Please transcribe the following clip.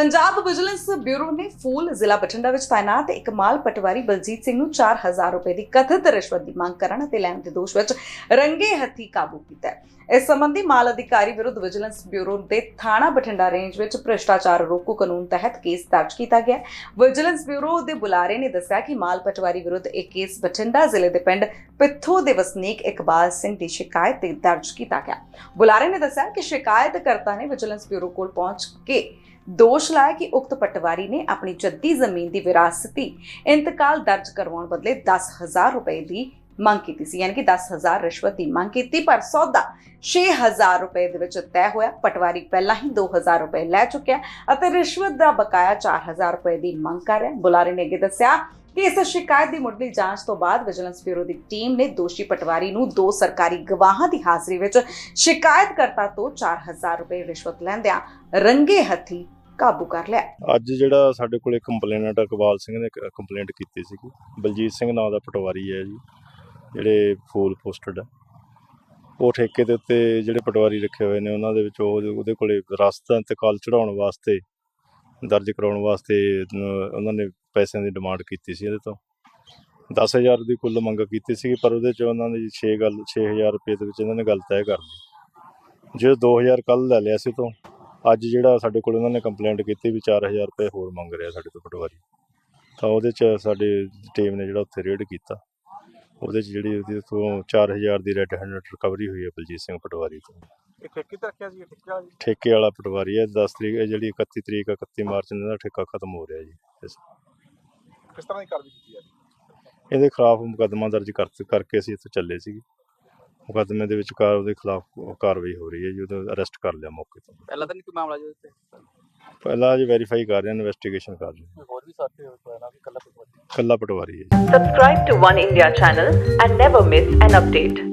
Punjab vigilance bureau ਨੇ ਫੂਲ ਜ਼ਿਲ੍ਹਾ ਬਠਿੰਡਾ ਵਿੱਚ ਤਾਇਨਾਤ ਇੱਕ ਮਾਲ ਪਟਵਾਰੀ ਬਲਜੀਤ ਸਿੰਘ ਨੂੰ 4000 ਰੁਪਏ ਦੀ ਕਥਿਤ ਰਿਸ਼ਵਤ ਦੀ ਮੰਗ ਕਰਨ ਅਤੇ ਲੈਣ ਦੇ ਦੋਸ਼ ਵਿੱਚ ਰੰਗੇ ਹੱਥੀ ਕਾਬੂ ਕੀਤਾ ਇਸ ਸੰਬੰਧੀ ਮਾਲ ਅਧਿਕਾਰੀ ਵਿਰੁੱਧ ਵਿਜੀਲੈਂਸ ਬਿਊਰੋ ਦੇ ਥਾਣਾ ਬਠਿੰਡਾ ਰੇਂਜ ਵਿੱਚ ਭ੍ਰਿਸ਼ਟਾਚਾਰ ਰੋਕੂ ਕਾਨੂੰਨ ਤਹਿਤ ਕੇਸ ਦਰਜ ਕੀਤਾ ਗਿਆ ਵਿਜੀਲੈਂਸ ਬਿਊਰੋ ਦੇ ਬੁਲਾਰੇ ਨੇ ਦੱਸਿਆ ਕਿ ਮਾਲ ਪਟਵਾਰੀ ਵਿਰੁੱਧ ਇਹ ਕੇਸ ਬਠਿੰਡਾ ਜ਼ਿਲ੍ਹੇ ਦੇ ਪਿੰਡ ਪਿੱਥੋ ਦੇ ਵਸਨੀਕ ਇਕਬਾਲ ਸਿੰਘ ਦੀ ਸ਼ਿਕਾਇਤ ਤੇ ਦਰਜ ਕੀਤਾ ਗਿਆ। ਬੁਲਾਰੇ ਨੇ ਦੱਸਿਆ ਕਿ ਸ਼ਿਕਾਇਤਕਰਤਾ ਨੇ ਵਿਜੀਲੈਂਸ ਬਿਊਰੋ ਕੋਲ ਪਹੁੰਚ ਕੇ ਦੋਸ਼ ਲਾਇਆ ਕਿ ਉਕਤ ਪਟਵਾਰੀ ਨੇ ਆਪਣੀ ਜੱਦੀ ਜ਼ਮੀਨ ਦੀ ਵਿਰਾਸਤੀ ਇੰਤਕਾਲ ਦਰਜ ਕਰਵਾਉਣ ਬਦਲੇ 10000 ਰੁਪਏ ਦੀ ਮੰਗ ਕੀਤੀ ਸੀ। ਯਾਨੀ ਕਿ 10000 ਰਿਸ਼ਵਤ ਦੀ ਮੰਗ ਕੀਤੀ, ਪਰ ਸੌਦਾ 6000 ਰੁਪਏ ਦੇ ਵਿੱਚ ਤੈਅ ਹੋਇਆ। ਪਟਵਾਰੀ ਪਹਿਲਾਂ ਹੀ 2000 ਰੁਪਏ ਲੈ ਚੁੱਕਿਆ ਅਤੇ ਰਿਸ਼ਵਤ ਦਾ ਬਕਾਇਆ 4000 ਰੁਪਏ ਦੀ ਮੰਗ ਕਰ ਰਿਹਾ। ਬੁਲਾਰੇ ਨੇ ਅੱਗੇ ਦੱਸਿਆ ਕਿ ਇਸ ਸ਼ਿਕਾਇਤ ਦੀ ਮੁੱਢਲੀ ਜਾਂਚ ਤੋਂ ਬਾਅਦ ਵਿਜੀਲੈਂਸ ਬਿਊਰੋ ਦੀ ਟੀਮ ਨੇ ਦੋਸ਼ੀ ਪਟਵਾਰੀ ਨੂੰ ਦੋ ਸਰਕਾਰੀ ਗਵਾਹਾਂ ਦੀ ਹਾਜ਼ਰੀ ਵਿੱਚ ਸ਼ਿਕਾਇਤਕਰਤਾ ਤੋਂ 4000 ਰੁਪਏ ਰਿਸ਼ਵਤ ਲੈਂਦਿਆਂ ਰੰਗੇ ਹੱਥੀ ਕਾਬੂ ਕਰ ਲਿਆ। ਅੱਜ ਜਿਹੜਾ ਸਾਡੇ ਕੋਲੇ ਕੰਪਲੇਨਟ ਇਕਬਾਲ ਸਿੰਘ ਨੇ ਕੰਪਲੇਂਟ ਕੀਤੀ ਸੀਗੀ। ਬਲਜੀਤ ਸਿੰਘ ਨਾਮ ਦਾ ਪਟਵਾਰੀ ਹੈ ਜੀ, ਜਿਹੜੇ ਫੂਲ ਪੋਸਟਡ ਹੈ ਉਹ ਠੇਕੇ ਦੇ ਉੱਤੇ ਜਿਹੜੇ ਪਟਵਾਰੀ ਰੱਖੇ ਹੋਏ ਨੇ, ਉਹਨਾਂ ਦੇ ਵਿੱਚ ਉਹ ਉਹਦੇ ਕੋਲੇ ਰਸਤਾ ਇੰਤਕਾਲ ਚੜਾਉਣ ਵਾਸਤੇ, ਦਰਜ ਕਰਾਉਣ ਵਾਸਤੇ ਉਹਨਾਂ ਨੇ ਪੈਸਿਆਂ ਦੀ ਡਿਮਾਂਡ ਕੀਤੀ ਸੀ ਇਹਦੇ ਤੋਂ। 10000 ਦੀ ਕੁੱਲ ਮੰਗ ਕੀਤੀ ਸੀ ਪਰ ਉਹਦੇ ਚ ਉਹਨਾਂ ਨੇ 6 ਗੱਲ 6000 ਰੁਪਏ ਦੇ ਵਿੱਚ ਇਹਨਾਂ ਨੇ ਗੱਲ ਤੈਅ ਕਰ ਲਈ ਜੇ 2000 ਕੱਲ ਲੈ ਲਿਆ ਸੀ ਤੋਂ ਅੱਜ ਜਿਹੜਾ ਸਾਡੇ ਕੋਲ ਉਹਨਾਂ ਨੇ ਕੰਪਲੇਂਟ ਕੀਤੀ ਵੀ 4000 ਰੁਪਏ ਹੋਰ ਮੰਗ ਰਿਹਾ ਸਾਡੇ ਤੋਂ ਪਟਵਾਰੀ। ਤਾਂ ਉਹਦੇ ਚ ਸਾਡੀ ਟੀਮ ਨੇ ਜਿਹੜਾ ਉੱਥੇ ਰੇਡ ਕੀਤਾ। ਉਹਦੇ ਚ ਜਿਹੜੀ ਉਹਦੇ ਤੋਂ 4000 ਦੀ ਰੈੱਡ ਹੈਂਡਡ ਰਿਕਵਰੀ ਹੋਈ ਹੈ ਬਲਜੀਤ ਸਿੰਘ ਪਟਵਾਰੀ ਤੋਂ। ਇਹ ਠੇਕੇ ਤੇ ਰੱਖਿਆ ਸੀ ਇਹ ਠੇਕਾ ਜੀ? ਠੇਕੇ ਵਾਲਾ ਪਟਵਾਰੀ ਹੈ। 10 ਤਰੀਕ ਇਹ ਜਿਹੜੀ 31 ਤਰੀਕ 31 ਮਾਰਚ ਨੂੰ ਇਹਦਾ ਠੇਕਾ ਖਤਮ ਹੋ ਰਿਹਾ ਜੀ। ਇਸ- ਕਿਸ ਤਰ੍ਹਾਂ ਦੀ ਕਾਰਵਾਈ ਕੀਤੀ ਹੈ ਇਹਦੇ ਖਿਲਾਫ ਮੁਕੱਦਮਾ ਦਰਜ ਕਰ ਕਰਕੇ ਅਸੀਂ ਇੱਥੇ ਚੱਲੇ ਸੀ ਮੁਕੱਦਮੇ ਦੇ ਵਿੱਚ ਕਾਰ ਉਹਦੇ ਖਿਲਾਫ ਕਾਰਵਾਈ ਹੋ ਰਹੀ ਹੈ ਜੀ ਉਹਦਾ ਅਰੈਸਟ ਕਰ ਲਿਆ ਮੌਕੇ ਤੋਂ। ਪਹਿਲਾਂ ਤਾਂ ਨਹੀਂ ਕੋਈ ਮਾਮਲਾ ਜੀ ਉੱਤੇ ਪਹਿਲਾਂ ਜੀ ਵੈਰੀਫਾਈ ਕਰ ਰਹੇ ਹਾਂ ਇਨਵੈਸਟੀਗੇਸ਼ਨ ਕਰ ਰਹੇ ਹਾਂ। ਹੋਰ ਵੀ ਸਾਥੀ ਹੋਏ ਨਾ ਕਿ ਕੱਲਾ ਪਟਵਾਰੀ? ਇਕੱਲਾ ਪਟਵਾਰੀ ਹੈ ਜੀ। Subscribe to One India channel and never miss an update.